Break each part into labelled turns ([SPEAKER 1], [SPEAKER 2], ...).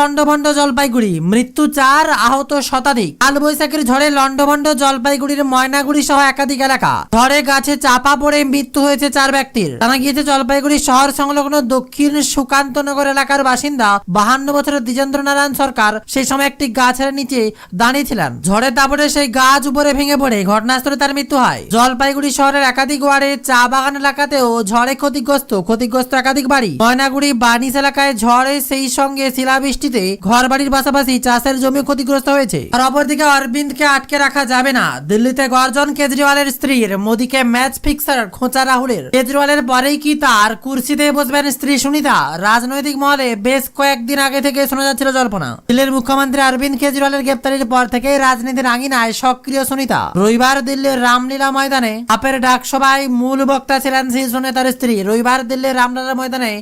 [SPEAKER 1] লন্ডভন্ড জলপাইগুড়ি। মৃত্যু চার, আহত শতাধিক। কালবৈশাখীর ঝড়ে লন্ডভন্ড জলপাইগুড়ির ময়নাগুড়ি সহ একাধিক এলাকা। ঝড়ে গাছে চাপা পড়ে মৃত্যু হয়েছে চার ব্যক্তির। জানা গিয়েছে, জলপাইগুড়ি শহর সংলগ্ন দক্ষিণ সুকান্তনগর এলাকার বাসিন্দা বাহান্ন বছরের দ্বিজেন্দ্র নারায়ণ সরকার সেই সময় একটি গাছের নিচে দাঁড়িয়েছিলেন ঝড়ের দাপটে সেই গাছ উপরে ভেঙে পড়ে। ঘটনাস্থলে তার মৃত্যু হয়। জলপাইগুড়ি শহরের একাধিক ওয়ার্ডে চা বাগান এলাকাতেও ঝড়ে ক্ষতিগ্রস্ত ক্ষতিগ্রস্ত একাধিক বাড়ি। ময়নাগুড়ি বার্নিস এলাকায় ঝড়ে সেই সঙ্গে শিলাবৃষ্টিতে ঘর বাড়ির পাশাপাশি চাষের জমি ক্ষতিগ্রস্ত হয়েছে। আর অপরদিকে অরবিন্দকে আটকে রাখা যাবে না। দিল্লিতে গর্জন কেজরিওয়ালের স্ত্রীর, মোদীকে ম্যাচ ফিক্সার খোঁচা রাহুলের। কেজরিওয়ালের পরেই কি তার কুর্সিতে বসবেন স্ত্রী সুনিতা? রাজনৈতিক মহলে বেশ কয়েকদিন আগে থেকে শোনা যাচ্ছিল জল্পনা। দিল্লির মুখ্যমন্ত্রী অরবিন্দ কেজরিওয়ালের গ্রেপ্তারির পর থেকে রাজনীতির আঙিনায় সক্রিয় সুনিতা। রবিবার দিল্লির রামলীলা ময়দানে আপের ডাক ডাকসভায় মূল বক্তা ছিলেন শীর্ষ নেতার স্ত্রী। রবিবার দিল্লির রামলীলা ময়দানে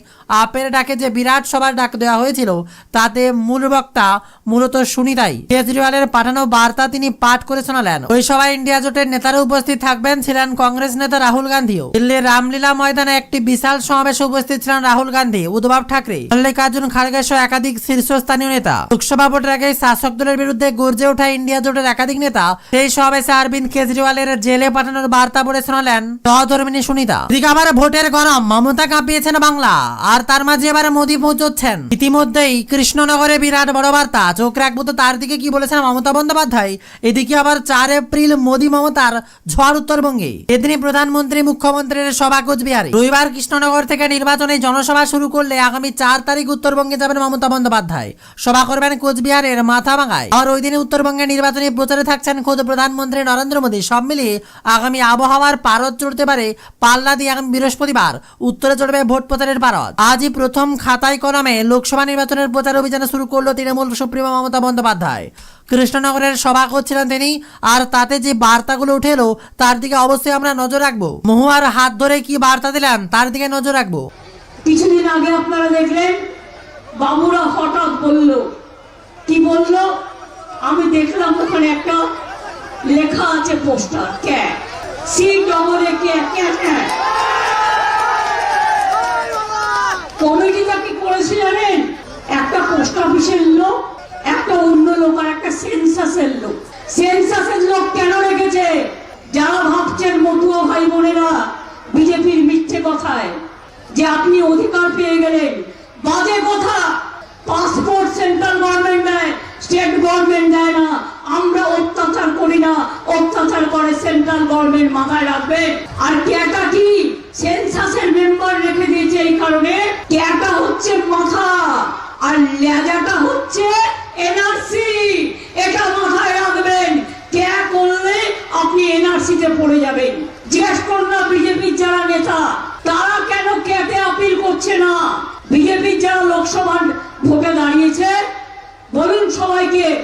[SPEAKER 1] আপের ডাকে যে বিরাট সভার ডাক দেওয়া হয়েছিল তাতে মূল বক্তা মূলত সুনিতাই। কেজরিওয়ালের পাঠানো বার্তা তিনি পাঠ করে শোনালেন। ওই সভায় ইন্ডিয়া জোটের নেতারা উপস্থিত থাকবেন ছিলেন কংগ্রেস নেতা রাহুল গান্ধীও। দিল্লির রামলীলা ময়দানে একটি বিশাল সমাবেশে উপস্থিত ছিলেন রাহুল গান্ধী, উদ্ধব ঠাকরে। মল্লিকার্জুন খাড়গে সহ একাধিক শীর্ষস্থানীয় নেতা। লোকসভা ভোটের আগে শাসক দলের বিরুদ্ধে গর্জে ওঠা ইন্ডিয়া জোটের একাধিক নেতা। সেই সমাবেশে অরবিন্দ কেজরিওয়ালের জেলে পাঠানোর বার্তা পড়ে শোনালেন সহধর্মিনী সুনিতা। এদিকে আবার ভোটের গরম, মমতা কাঁপিয়েছেন বাংলা। আর তার মাঝে এবার মোদী পৌঁছচ্ছেন। ইতিমধ্যেই কৃষ্ণনগরে বিরাট বড় বার্তা। চোখ রাখব তো তার দিকে কি বলেছেন মমতা বন্দ্যোপাধ্যায়? এদিকে আবার চার এপ্রিল মোদী মমতার ঝড় উত্তরবঙ্গে। এদিনই প্রধানমন্ত্রী, মুখ্যমন্ত্রীর সভা কোচবিহারে। রবিবার কৃষ্ণনগর থেকে নির্বাচনে জনসভা শুরু করলে আগামী চার তারিখ উত্তরবঙ্গে যাবেন মমতা বন্দ্যোপাধ্যায়। সভা করবেন কোচবিহারের মাথাভাঙায় আর ওই দিনে উত্তরবঙ্গে নির্বাচনী প্রচারে থাকছেন খোদ প্রধানমন্ত্রী নরেন্দ্র মোদী। সব মিলিয়ে আগামী আবহাওয়ার পারদ চড়তে পারে পাল্লা দিয়ে আগামী বৃহস্পতিবার। উত্তরে চড়বে ভোট প্রচারের পারদ। আজই প্রথম খাতায় কলমে লোকসভা নির্বাচনের প্রচার অভিযান শুরু করল তৃণমূল সুপ্রিমো মমতা বন্দ্যোপাধ্যায়। কৃষ্ণনগরের সভা করছিলেন তিনি, আর তাতে যে বার্তাগুলো উঠে এলো, তার দিকে অবশ্যই আমরা নজর রাখব। মহুয়ার হাত ধরে কি বার্তা দিলেন, তার দিকে নজর রাখব।
[SPEAKER 2] কিছুদিন আগে আপনারা দেখলেন, বাবুরা হঠাৎ বলল। কি বলল? আমি দেখলাম ওখানে একটা লেখা আছে পোস্টার, ক্যা? সি ডবল এ কে ক্যা? কমিটিটা কি করেছে জানেন? একটা পোস্ট অফিসের লোক, একটা অন্য লোক আর একটা সেন্সাসের লোক। সেন্সাসের লোক কেন রেখেছে? যারা ভাবছেন মতুয়া ভাই বোনেরা, বিজেপির মিথ্যে কথায়, যে আপনি অধিকার পেয়ে গেলেন। বাজে কথা। পাসপোর্ট সেন্ট্রাল গভর্নমেন্ট দেয় স্টেট গভর্নমেন্ট দেয় না। আমরা অত্যাচার করি না। অত্যাচার করে সেন্ট্রাল গভর্নমেন্ট মাথায় রাখবে। আর ক্যাটা কি? সেন্সাসের মেম্বার রেখে দিয়েছে এই কারণে। ক্যাটা হচ্ছে মাথা। আর লেজাটা হচ্ছে এনআরসি এটা মাথায় রাখবেন। ক্যা করলে আপনি এনআরসিতে পড়ে যাবেন? জিজ্ঞেস করুন না বিজেপির যারা নেতা। তারা কেন ক্যাটে আপিল করছে না? বিজেপির যারা লোকসভার ভোটে দাঁড়িয়েছে, বলুন সবাইকে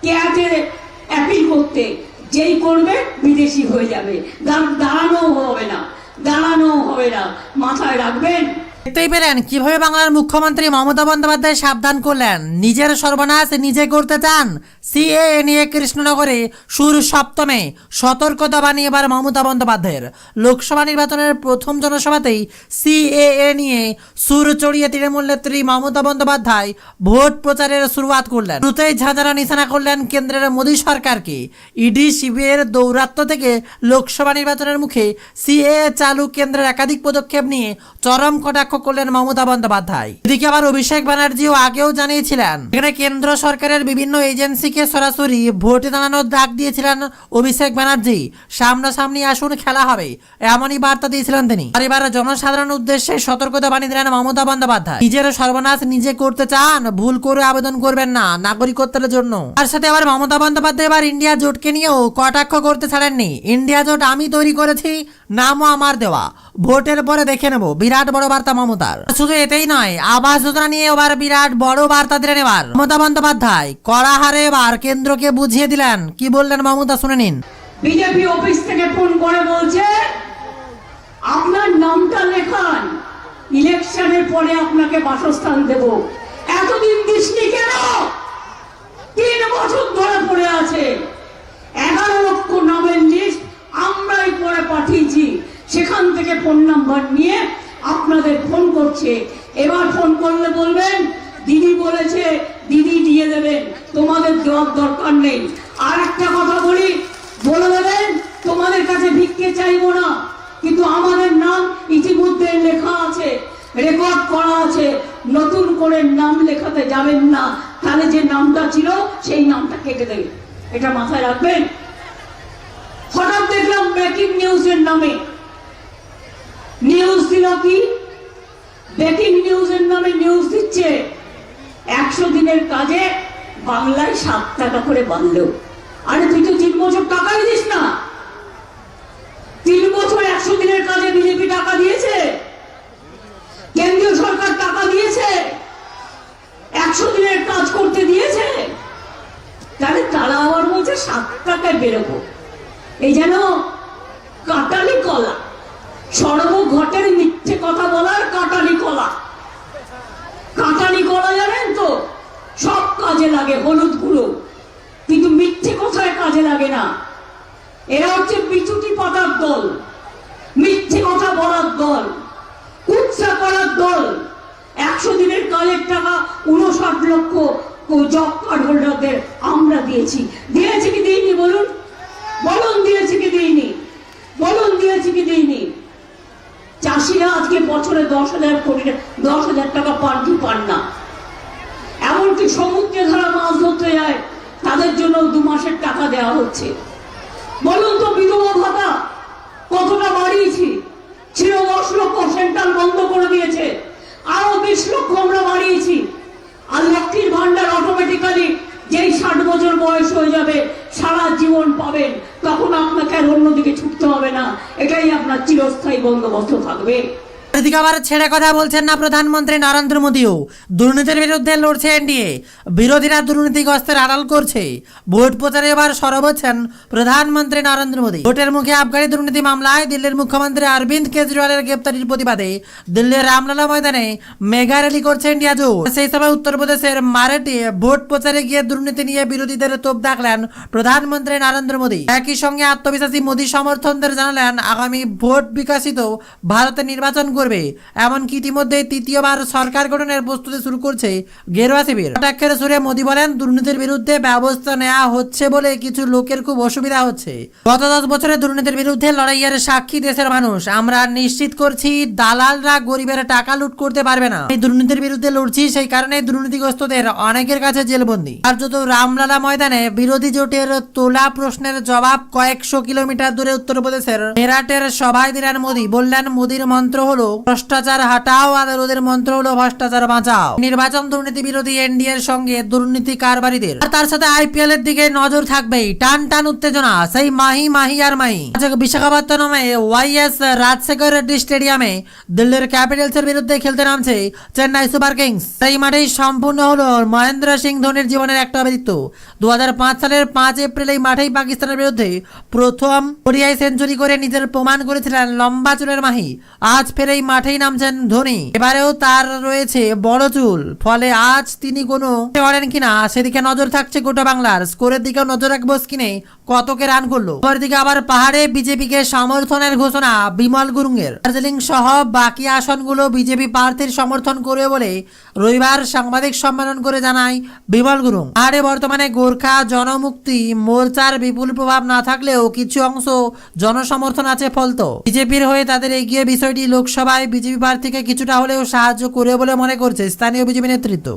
[SPEAKER 2] ক্যাটে অ্যাপিল করতে। যেই করবে বিদেশি হয়ে যাবে। দাঁড়- দাঁড়ানোও হবে না। দাঁড়ানোও হবে না। মাথায় রাখবেন
[SPEAKER 1] দেখতেই পেলেন কীভাবে বাংলার মুখ্যমন্ত্রী মমতা বন্দ্যোপাধ্যায় সাবধান করলেন। নিজের সর্বনাশ নিজে করতে চান সিএ নিয়ে কৃষ্ণনগরে সুর সপ্তমে সতর্কতা বানিয়ে এবার মমতা বন্দ্যোপাধ্যায়ের। লোকসভা নির্বাচনের প্রথম জনসভাতেই সিএএ নিয়ে সুর চড়িয়ে তৃণমূল নেত্রী মমতা বন্দ্যোপাধ্যায় ভোট প্রচারের শুরুয়াত করলেন। শুরুতেই ঝাঁঝারা নিশানা করলেন কেন্দ্রের মোদী সরকারকে। ইডি শিবিরের দৌরাত্ম থেকে লোকসভা নির্বাচনের মুখে সিএ চালু কেন্দ্রের একাধিক পদক্ষেপ নিয়ে চরম কটাক্ষ করলেন মমতা বন্দ্যোপাধ্যায়। এদিকে আবার অভিষেক ব্যানার্জিও আগেও জানিয়েছিলেন, এখানে কেন্দ্র সরকারের বিভিন্ন এজেন্সিকে সরাসরি ভোটে দাঁড়ানোর ডাক দিয়েছিলেন অভিষেক ব্যানার্জি। সামনাসামনি আসুন, খেলা হবে, এমনই বার্তা দিয়েছিলেন তিনি। আর এবার জনসাধারণ উদ্দেশ্যে সতর্কতা বানিয়ে দিলেন মমতা বন্দ্যোপাধ্যায়। নিজের সর্বনাশ নিজে করতে চান, ভুল করে আবেদন করবেন না, নাগরিকত্বের জন্য। তার সাথে আবার মমতা বন্দ্যোপাধ্যায় এবার ইন্ডিয়া জোটকে নিয়েও কটাক্ষ করতে ছাড়েননি। ইন্ডিয়া জোট আমি তৈরি করেছি, নামও আমার দেওয়া। ভোটের পরে দেখে নেব। বিরাট বড় বার্তা মমতার শুধু এতেই নয়, আবাস যোজনা নিয়ে এবার বিরাট বড় বার্তা দিলেন এবার। মমতা বন্দ্যোপাধ্যায় কড়া হারে এবার কেন্দ্রকে বুঝিয়ে দিলেন। কি বললেন মমতা, শুনে নিন।
[SPEAKER 2] বিজেপি অফিস থেকে ফোন করে বলছে আপনার নামটা লেখান, ইলেকশনের পরে আপনাকে বাসস্থান দেব। এতদিন দৃষ্টি কেন? তিন বছর ধরে পড়ে আছে। এগারো লক্ষ নামের লিস্ট আমরাই পরে পাঠিয়েছি। সেখান থেকে ফোন নাম্বার নিয়ে আপনাদের ফোন করছে। এবার ফোন করলে বলবেন, দিদি বলেছে, দিদি দিয়ে দেবেন। তোমাদের দেওয়ার দরকার নেই। আর একটা কথা বলি, বলে দেবেন, তোমাদের কাছে ভিক্ষে চাইব না। কিন্তু আমাদের নাম ইতিমধ্যে লেখা আছে, রেকর্ড করা আছে। নতুন করে নাম লেখাতে যাবেন না। তাহলে যে নামটা ছিল, সেই নামটা কেটে দেবে এটা মাথায় রাখবেন? হঠাৎ দেখলাম ব্রেকিং নিউজের নামে। নিউজ দিল কি? ব্রেকিং নিউজের নামে নিউজ দিচ্ছে। একশো দিনের কাজে বাংলায় সাত টাকা করে বাড়লো। আরে তুই তো তিন বছর টাকাই দিস না। তিন বছর একশো দিনের কাজে বিজেপি টাকা দিয়েছে কেন্দ্রীয় সরকার টাকা দিয়েছে একশো দিনের কাজ করতে দিয়েছে তাহলে তারা আবার বলছে সাত টাকায় বেরোবো এই যেন কাটালি কলা সর্বঘটের মিথ্যে কথা বলার কাটালি কলা কাটালি কলা জানেন তো সব কাজে লাগে হলুদ গুঁড়ো কিন্তু মিথ্যে কথায় কাজে লাগে না। এরা হচ্ছে বিচুটি পাতার দল, মিথ্যে কথা বলার দল, কুৎসা করার দল। একশো দিনের কাজের টাকা উনষাট লক্ষ জব কার্ড হোল্ডারদের আমরা দিয়েছি। দিয়েছি কি দিইনি বলুন? বলুন দিয়েছি কি দিইনি? বলুন দিয়েছি কি দিইনি? চাষিরা আজকে বছরে দশ হাজার কোটি দশ হাজার টাকা পান কি পান না? এমনকি সমুদ্রে ধরা মাছ ধরতে যায়। তাদের জন্য দু মাসের টাকা দেওয়া হচ্ছে। বলুন তো, বিধবা ভাতা কতটা বাড়িয়েছি? ছিল দশ লক্ষ সেন্ট্রাল বন্ধ করে দিয়েছে। আরও বিশ লক্ষ আমরা বাড়িয়েছি। আর লক্ষ্মীর ভান্ডার অটোমেটিক্যালি যেই ষাট বছর বয়স হয়ে যাবে, সারা জীবন পাবেন। তখন আপনাকে আর অন্যদিকে ছুটতে হবে না। এটাই আপনার চিরস্থায়ী বন্দোবস্ত থাকবে।
[SPEAKER 1] এদিকে আবার ছেড়ে কথা বলছেন না প্রধানমন্ত্রী নরেন্দ্র মোদীও। দুর্নীতির বিরুদ্ধে লড়ছে এনডিএ। বিরোধীরা দুর্নীতিগ্রস্তের আড়াল করছে। ভোট প্রচারে এবার সরব হচ্ছেন প্রধানমন্ত্রী নরেন্দ্র মোদী। ভোটের মুখে আবগারি দুর্নীতি মামলায় দিল্লির মুখ্যমন্ত্রী অরবিন্দ কেজরিওয়ালের গ্রেপ্তারির প্রতিবাদে দিল্লির রামলালা ময়দানে মেগা র্যালি করছে ইন্ডিয়া জোট। সেই সময় উত্তরপ্রদেশের মারেটে ভোট প্রচারে গিয়ে দুর্নীতি নিয়ে বিরোধীদের তোপ দাগলেন প্রধানমন্ত্রী নরেন্দ্র মোদী। একই সঙ্গে আত্মবিশ্বাসী মোদী সমর্থনদের জানালেন আগামী ভোট বিকাশিত ভারতে নির্বাচন করবে। এমনকি ইতিমধ্যে তৃতীয়বার সরকার গঠনের প্রস্তুতি শুরু করছে গেরুয়া শিবির। কটাক্ষের সুরে মোদী বলেন, দুর্নীতির বিরুদ্ধে ব্যবস্থা নেওয়া হচ্ছে বলে কিছু লোকের খুব অসুবিধা হচ্ছে। গত দশ বছরে দুর্নীতির বিরুদ্ধে লড়াইয়ের সাক্ষী দেশের মানুষ। আমরা নিশ্চিত করছি, দালালরা গরিবের টাকা লুট করতে পারবে না। এই দুর্নীতির বিরুদ্ধে লড়ছি, সেই কারণে দুর্নীতিগ্রস্তদের অনেকের কাছে জেলবন্দি। আর যত রামলালা ময়দানে বিরোধী জোটের তোলা প্রশ্নের জবাব কয়েকশো কিলোমিটার দূরে উত্তরপ্রদেশের মেরাটের সভায় দিলেন মোদী। বললেন, মোদীর মন্ত্র হলো ভ্রষ্টাচার হাটাও আর ওদের মন্ত্র হলো ভ্রষ্টাচার বাঁচাও। নির্বাচন দুর্নীতি বিরোধী এনডিএর সঙ্গে দুর্নীতি কারবারিদের। আর তার সাথে আইপিএল এর দিকে নজর থাকবেই। টান টান উত্তেজনা, সেই মাহি মাহি আর মাহি। বিশাখাপত্তনমে ওয়াইএস রাজশেখর রেড্ডি স্টেডিয়ামে দিল্লির ক্যাপিটালস এর বিরুদ্ধে খেলতে নামছে চেন্নাই সুপার কিংস। সেই মাঠেই সম্পূর্ণ হলো মহেন্দ্র সিং ধোনির জীবনের একটা মৃত্যু দু সালের পাঁচ এপ্রিল এই মাঠেই পাকিস্তানের বিরুদ্ধে প্রথম ওডিআই সেঞ্চুরি করে নিজের প্রমাণ করেছিলেন লম্বা চুলের মাহি। আজ ফের এই মাঠেই নামছেন ধোনি। এবারেও তার রয়েছে বড় চুল। ফলে আজ তিনি কোনো করেন কিনা, সেদিকে নজর থাকছে গোটা বাংলার। স্কোরের দিকেও নজর রাখব স্কিনে কতকে রান করল? দিকে আবার পাহাড়ে বিজেপিকে সমর্থনের ঘোষণা, বিমল গুরুংয়ের দার্জিলিং সহ বাকি আসনগুলো বিজেপি প্রার্থীর সমর্থন করবে বলে রবিবার সাংবাদিক সম্মেলন করে জানায় বিমল গুরুং। পাহাড়ে বর্তমানে গোর্খা জনমুক্তি মোর্চার বিপুল প্রভাব না থাকলেও কিছু অংশ জনসমর্থন আছে ফলতো। বিজেপির হয়ে তাদের এগিয়ে বিষয়টি লোকসভায় বিজেপি প্রার্থীকে কিছুটা হলেও সাহায্য করে বলে মনে করছে স্থানীয় বিজেপি নেতৃত্ব।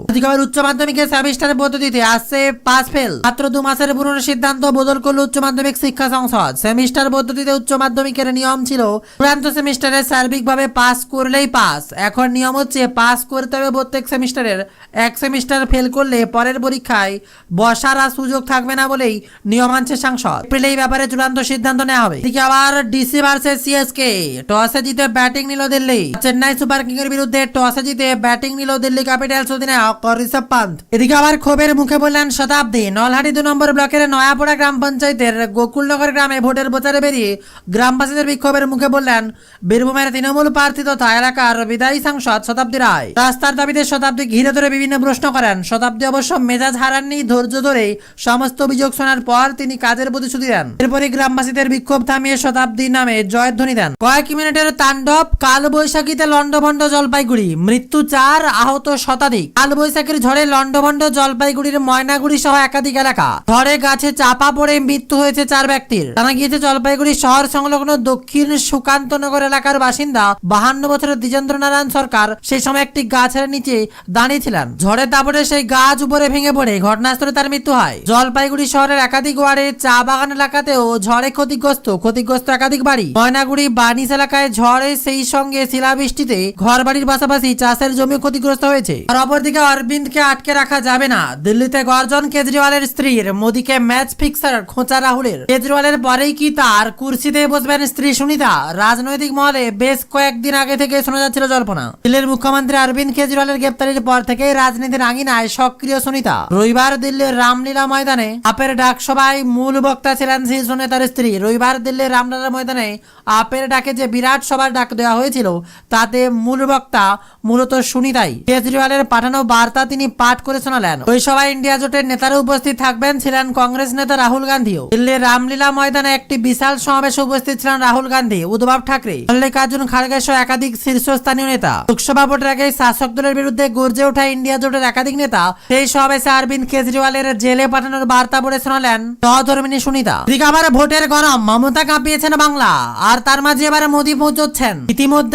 [SPEAKER 1] উচ্চ মাধ্যমিকের সেমিস্টার পদ্ধতিতে আসছে পাস ফেল। মাত্র দু মাসের পুরনো সিদ্ধান্ত বদল করল উচ্চ মাধ্যমিক শিক্ষা সংসদ। সেমিস্টার পদ্ধতিতে উচ্চ মাধ্যমিকের নিয়ম ছিল চূড়ান্ত সেমিস্টারে সার্বিকভাবে পাস করলেই পাস। এখন নিয়ম হচ্ছে পাস করতে হবে প্রত্যেক সেমিস্টারের। এক সেমিস্টার ফেল করলে পরের পরীক্ষায় বসার আর সুযোগ থাকবে না বলেই নিয়ম আনছে সাংসদ। এপ্রিলে এই ব্যাপারে চূড়ান্ত সিদ্ধান্ত নেওয়া হবে। এদিকে আবার ডিসি ভার্সেস সিএসকে। টসে জিতে ব্যাটিং নিল দিল্লি। চেন্নাই সুপার কিং এর বিরুদ্ধে টসে জিতে ব্যাটিং নিল দিল্লি ক্যাপিটালস অধিনায়ক ঋষভ পান্ত এদিকে আবার ক্ষোভের মুখে বললেন শতাব্দী। নলহাটি দু নম্বর ব্লকের নয়াপড়া গ্রাম পঞ্চায়েতের গোকুলনগর গ্রামে ভোটের প্রচারে বেরিয়ে গ্রামবাসীদের বিক্ষোভের মুখে বললেন বীরভূমের তৃণমূল প্রার্থী তথা এলাকার বিদায়ী সাংসদ শতাব্দী রায়। রাস্তার দাবিতে শতাব্দী ঘিরে ধরে বিভিন্ন প্রশ্ন করেন। শতাব্দী অবশ্য মেজাজ হারাননি, ধৈর্য ধরে সমস্ত অভিযোগ শোনার পর তিনি কাজের প্রতিশ্রুতি দেন। এরপরে গ্রামবাসীদের বিক্ষোভ থামিয়ে শতাব্দী নামে জয়ধ্বনি দেন। কয়েক মিনিটের তাণ্ডব কাল বৈশাখীতে লন্ডভন্ড জলপাইগুড়ি। মৃত্যু চার, আহত শতাধিক। কাল বৈশাখীর ঝড়ে লন্ডভন্ড জলপাইগুড়ির ময়নাগুড়ি সহ একাধিক এলাকা। ঝড়ে গাছে চাপা পড়ে মৃত্যু হয়েছে চার ব্যক্তির। জানা গিয়েছে, জলপাইগুড়ি শহর সংলগ্ন দক্ষিণ সুকান্তনগর এলাকার বাসিন্দা বাহান্ন বছরের দ্বিজেন্দ্র নারায়ণ সরকার সেই সময় একটি গাছের নিচে দাঁড়িয়েছিলেন ঝড়ের দাপটে সেই গাছ উপরে ভেঙে পড়ে। ঘটনাস্থলে তার মৃত্যু হয়। জলপাইগুড়ি শহরের একাধিক ওয়ার্ডে চা বাগান এলাকাতেও ঝড়ে ক্ষতিগ্রস্ত ক্ষতিগ্রস্ত একাধিক বাড়ি। ময়নাগুড়ি বার্নিস এলাকায় ঝড়ে সেই সঙ্গে শিলাবৃষ্টিতে ঘর বাড়ির পাশাপাশি চাষের জমি ক্ষতিগ্রস্ত হয়েছে। আর অপরদিকে অরবিন্দকে আটকে রাখা যাবে না। দিল্লিতে গর্জন কেজরিওয়ালের স্ত্রীর, মোদীকে ম্যাচ ফিক্সার খোঁচা রাহুলের। কেজরিওয়ালের পরেই কি তার কুর্সিতে বসবেন স্ত্রী সুনিতা? রাজনৈতিক মহলে বেশ কয়েকদিন আগে থেকে শোনা যাচ্ছিল জল্পনা। দিল্লির মুখ্যমন্ত্রী অরবিন্দ কেজরিওয়ালের গ্রেপ্তারির পর থেকেই রাজনীতির আঙিনায় সক্রিয় সুনিতা। রবিবার দিল্লির রামলীলা ময়দানে আপের ডাক সভায় মূল বক্তা ছিলেন শীর্ষ নেতার স্ত্রী। রবিবার দিল্লির রামলীলা ময়দানে আপের ডাকে যে বিরাট সভার ডাক দেওয়া হয়েছিল তাতে মূল বক্তা মূলত সুনিতাই। কেজরিওয়ালের পাঠানো বার্তা তিনি পাঠ করে শোনালেন। ওই সভায় ইন্ডিয়া জোটের নেতারা উপস্থিত থাকবেন ছিলেন কংগ্রেস নেতা রাহুল গান্ধীও। দিল্লির রামলীলা ময়দানে একটি বিশাল সমাবেশে উপস্থিত ছিলেন রাহুল গান্ধী, উদ্ধব ঠাকরে। মল্লিকার্জুন খাড়গে সহ একাধিক শীর্ষস্থানীয় নেতা। লোকসভা ভোটের আগে শাসক দলের বিরুদ্ধে গর্জে ওঠা ইন্ডিয়া জোটের একাধিক নেতা। সেই সমাবেশে অরবিন্দ কেজরিওয়ালের জেলে পাঠানোর বার্তা পড়ে শোনালেন সহধর্মিনী সুনিতা। এদিকে আবার ভোটের গরম, মমতা কাঁপিয়েছেন বাংলা। আর তার মাঝে এবার মোদী পৌঁছচ্ছেন।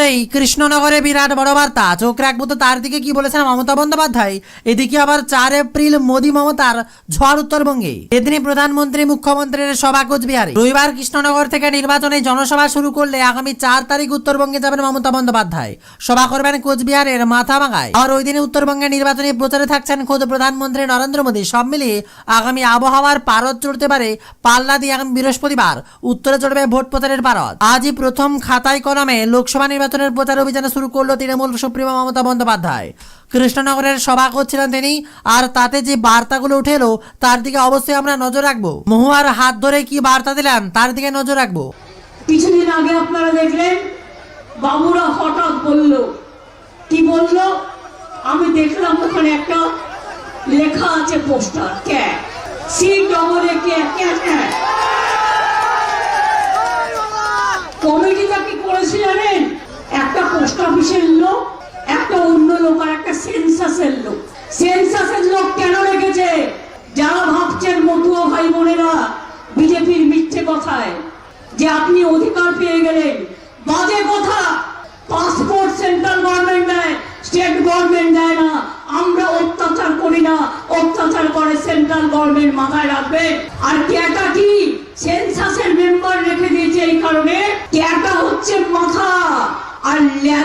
[SPEAKER 1] ইতিমধ্যেই কৃষ্ণনগরে বিরাট বড় বার্তা। চোখ রাখব তো তার দিকে কি বলেছেন মমতা বন্দ্যোপাধ্যায়? এদিকে আবার চার এপ্রিল মোদী মমতার ঝড় উত্তরবঙ্গে। এদিনই প্রধানমন্ত্রী, মুখ্যমন্ত্রীর সভা কোচবিহারে। রবিবার কৃষ্ণনগর থেকে নির্বাচনে জনসভা শুরু করলে আগামী চার তারিখ উত্তরবঙ্গে যাবেন মমতা বন্দ্যোপাধ্যায়। সভা করবেন কোচবিহারের মাথাভাঙায় আর ওই দিনে উত্তরবঙ্গে নির্বাচনী প্রচারে থাকছেন খোদ প্রধানমন্ত্রী নরেন্দ্র মোদী। সব মিলিয়ে আগামী আবহাওয়ার পারদ চড়তে পারে পাল্লা দিয়ে আগামী বৃহস্পতিবার। উত্তরে চড়বে ভোট প্রচারের পারদ। আজই প্রথম খাতায় কলমে লোকসভা নির্বাচনের প্রচার অভিযান শুরু করল তৃণমূল সুপ্রিমো মমতা বন্দ্যোপাধ্যায়। কৃষ্ণনগরের সভা করছিলেন তিনি, আর তাতে যে বার্তাগুলো উঠে এলো, তার দিকে অবশ্যই আমরা নজর রাখব। মহুয়ার হাত ধরে কি বার্তা দিলেন, তার দিকে নজর রাখব।
[SPEAKER 2] কিছুদিন আগে আপনারা দেখলেন, বাবুরা হঠাৎ বলল। কি বলল? আমি দেখলাম ওখানে একটা লেখা আছে পোস্টার ক্যা সি ডবল এ কে? ক্যা কমিটিটা কি করেছে জানেন? পোস্ট লোক? একটা অন্য লোক আর একটা সেন্সাসের লোক। সেন্সাসের লোক কেন রেখেছে? যারা ভাবছেন মতুয়া ভাই বোনেরা, বিজেপির মিথ্যে কথায়, যে আপনি অধিকার পেয়ে গেলেন। বাজে কথা। পাসপোর্ট সেন্ট্রাল গভর্নমেন্ট দেয়, স্টেট গভর্নমেন্ট দেয় না। আমরা অত্যাচার করি না। অত্যাচার করে সেন্ট্রাল গভর্নমেন্ট মাথায় রাখবে। আর ক্যাটা কি? সেন্সাসের মেম্বার রেখে দিয়েছে এই কারণে। ক্যাটা হচ্ছে মাথা। আর ল্যা-